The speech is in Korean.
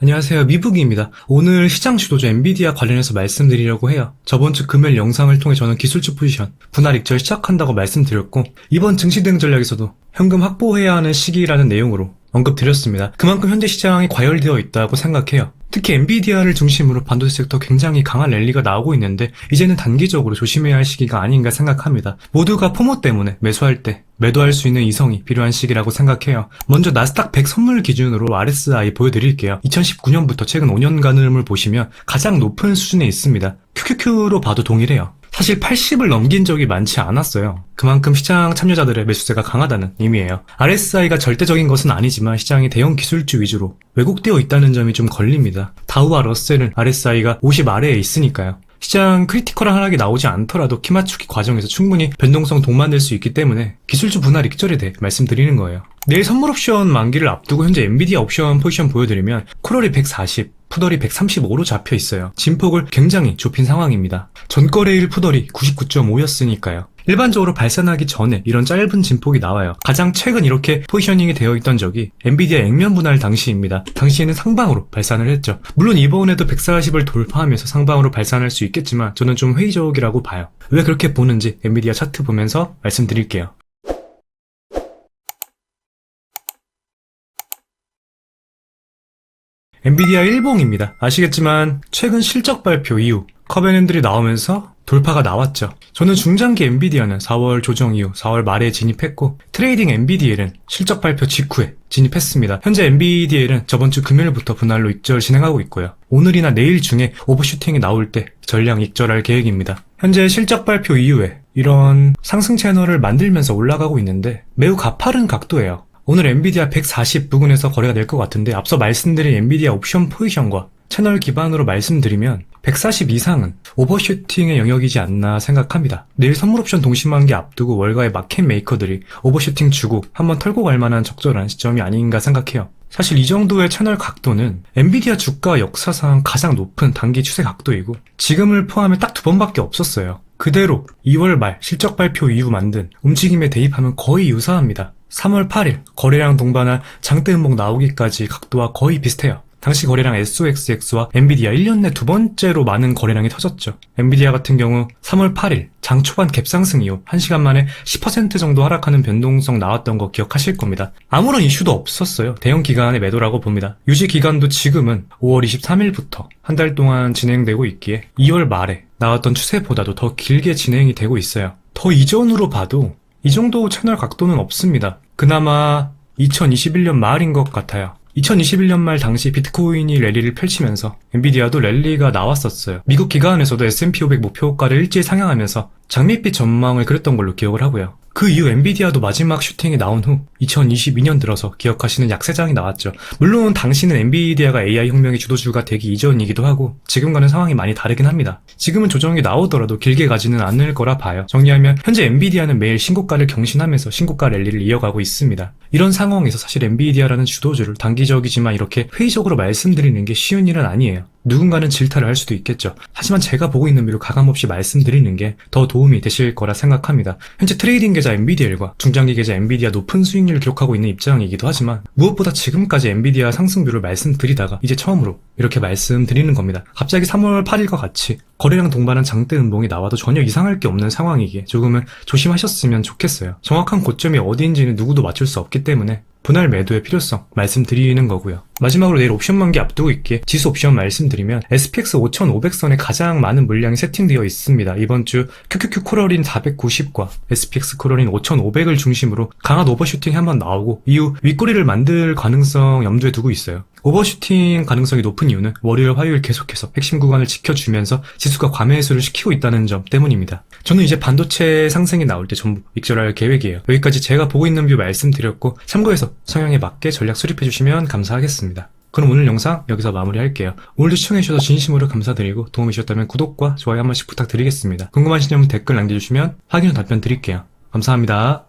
안녕하세요. 미북입니다. 오늘 시장 주도주 엔비디아 관련해서 말씀드리려고 해요. 저번 주 금요일 영상을 통해 저는 기술주 포지션, 분할 익절 시작한다고 말씀드렸고, 이번 증시 대응 전략에서도 현금 확보해야 하는 시기라는 내용으로 언급드렸습니다. 그만큼 현재 시장이 과열되어 있다고 생각해요. 특히 엔비디아를 중심으로 반도체 섹터 굉장히 강한 랠리가 나오고 있는데 이제는 단기적으로 조심해야 할 시기가 아닌가 생각합니다. 모두가 포모 때문에 매수할 때 매도할 수 있는 이성이 필요한 시기라고 생각해요. 먼저 나스닥 100 선물 기준으로 RSI 보여드릴게요. 2019년부터 최근 5년간을 보시면 가장 높은 수준에 있습니다. QQQ로 봐도 동일해요. 사실 80을 넘긴 적이 많지 않았어요. 그만큼 시장 참여자들의 매수세가 강하다는 의미예요. RSI가 절대적인 것은 아니지만 시장이 대형 기술주 위주로 왜곡되어 있다는 점이 좀 걸립니다. 다우와 러셀은 RSI가 50 아래에 있으니까요. 시장 크리티컬한 하락이 나오지 않더라도 키 맞추기 과정에서 충분히 변동성 동반될 수 있기 때문에 기술주 분할 익절에 대해 말씀드리는 거예요. 내일 선물 옵션 만기를 앞두고 현재 엔비디아 옵션 포지션 보여드리면 쿨월이 140, 푸덜이 135로 잡혀 있어요. 진폭을 굉장히 좁힌 상황입니다. 전거래일 푸덜이 99.5였으니까요. 일반적으로 발산하기 전에 이런 짧은 진폭이 나와요. 가장 최근 이렇게 포지셔닝이 되어 있던 적이 엔비디아 액면 분할 당시입니다. 당시에는 상방으로 발산을 했죠. 물론 이번에도 140을 돌파하면서 상방으로 발산할 수 있겠지만 저는 좀 회의적이라고 봐요. 왜 그렇게 보는지 엔비디아 차트 보면서 말씀드릴게요. 엔비디아 일봉입니다. 아시겠지만 최근 실적 발표 이후 커벤앤들이 나오면서 돌파가 나왔죠. 저는 중장기 엔비디아는 4월 조정 이후 4월 말에 진입했고 트레이딩 엔비디엘은 실적 발표 직후에 진입했습니다. 현재 엔비디엘은 저번 주 금요일부터 분할로 익절 진행하고 있고요. 오늘이나 내일 중에 오버슈팅이 나올 때 전량 익절할 계획입니다. 현재 실적 발표 이후에 이런 상승 채널을 만들면서 올라가고 있는데 매우 가파른 각도예요. 오늘 엔비디아 140 부근에서 거래가 될 것 같은데 앞서 말씀드린 엔비디아 옵션 포지션과 채널 기반으로 말씀드리면 140 이상은 오버슈팅의 영역이지 않나 생각합니다. 내일 선물 옵션 동심만기 앞두고 월가의 마켓 메이커들이 오버슈팅 주고 한번 털고 갈 만한 적절한 시점이 아닌가 생각해요. 사실 이 정도의 채널 각도는 엔비디아 주가 역사상 가장 높은 단기 추세 각도이고 지금을 포함해 딱 두 번밖에 없었어요. 그대로 2월 말 실적 발표 이후 만든 움직임에 대입하면 거의 유사합니다. 3월 8일 거래량 동반한 장대 음봉 나오기까지 각도와 거의 비슷해요. 당시 거래량 SOXX와 엔비디아 1년 내 두 번째로 많은 거래량이 터졌죠. 엔비디아 같은 경우 3월 8일 장 초반 갭상승 이후 1시간 만에 10% 정도 하락하는 변동성 나왔던 거 기억하실 겁니다. 아무런 이슈도 없었어요. 대형 기간의 매도라고 봅니다. 유지 기간도 지금은 5월 23일부터 한 달 동안 진행되고 있기에 2월 말에 나왔던 추세보다도 더 길게 진행이 되고 있어요. 더 이전으로 봐도 이 정도 채널 각도는 없습니다. 그나마 2021년 말인 것 같아요. 2021년 말 당시 비트코인이 랠리를 펼치면서 엔비디아도 랠리가 나왔었어요. 미국 기관에서도 S&P 500 목표가를 일제히 상향하면서 장밋빛 전망을 그렸던 걸로 기억을 하고요. 그 이후 엔비디아도 마지막 슈팅이 나온 후 2022년 들어서 기억하시는 약세장이 나왔죠. 물론 당시는 엔비디아가 AI 혁명의 주도주가 되기 이전이기도 하고 지금과는 상황이 많이 다르긴 합니다. 지금은 조정이 나오더라도 길게 가지는 않을 거라 봐요. 정리하면 현재 엔비디아는 매일 신고가를 경신하면서 신고가 랠리를 이어가고 있습니다. 이런 상황에서 사실 엔비디아라는 주도주를 단기적이지만 이렇게 회의적으로 말씀드리는 게 쉬운 일은 아니에요. 누군가는 질타를 할 수도 있겠죠. 하지만 제가 보고 있는 미로 가감없이 말씀드리는 게 더 도움이 되실 거라 생각합니다. 현재 트레이딩 계좌 엔비디엘과 중장기 계좌 엔비디아 높은 수익률을 기록하고 있는 입장이기도 하지만 무엇보다 지금까지 엔비디아 상승률을 말씀드리다가 이제 처음으로 이렇게 말씀드리는 겁니다. 갑자기 3월 8일과 같이 거래량 동반한 장대 음봉이 나와도 전혀 이상할 게 없는 상황이기에 조금은 조심하셨으면 좋겠어요. 정확한 고점이 어디인지는 누구도 맞출 수 없기 때문에 분할 매도의 필요성 말씀드리는 거고요. 마지막으로 내일 옵션 만기 앞두고 있기에 지수 옵션 말씀드리면 SPX 5500선에 가장 많은 물량이 세팅되어 있습니다. 이번 주 QQQ 코럴인 490과 SPX 코럴인 5500을 중심으로 강한 오버슈팅이 한번 나오고 이후 윗꼬리를 만들 가능성 염두에 두고 있어요. 오버슈팅 가능성이 높은 이유는 월요일, 화요일 계속해서 핵심 구간을 지켜주면서 지수가 과매수를 시키고 있다는 점 때문입니다. 저는 이제 반도체 상승이 나올 때 전부 익절할 계획이에요. 여기까지 제가 보고 있는 뷰 말씀드렸고 참고해서 성향에 맞게 전략 수립해 주시면 감사하겠습니다. 그럼 오늘 영상 여기서 마무리할게요. 오늘도 시청해주셔서 진심으로 감사드리고 도움이 되셨다면 구독과 좋아요 한 번씩 부탁드리겠습니다. 궁금하신 점 댓글 남겨주시면 확인 후 답변 드릴게요. 감사합니다.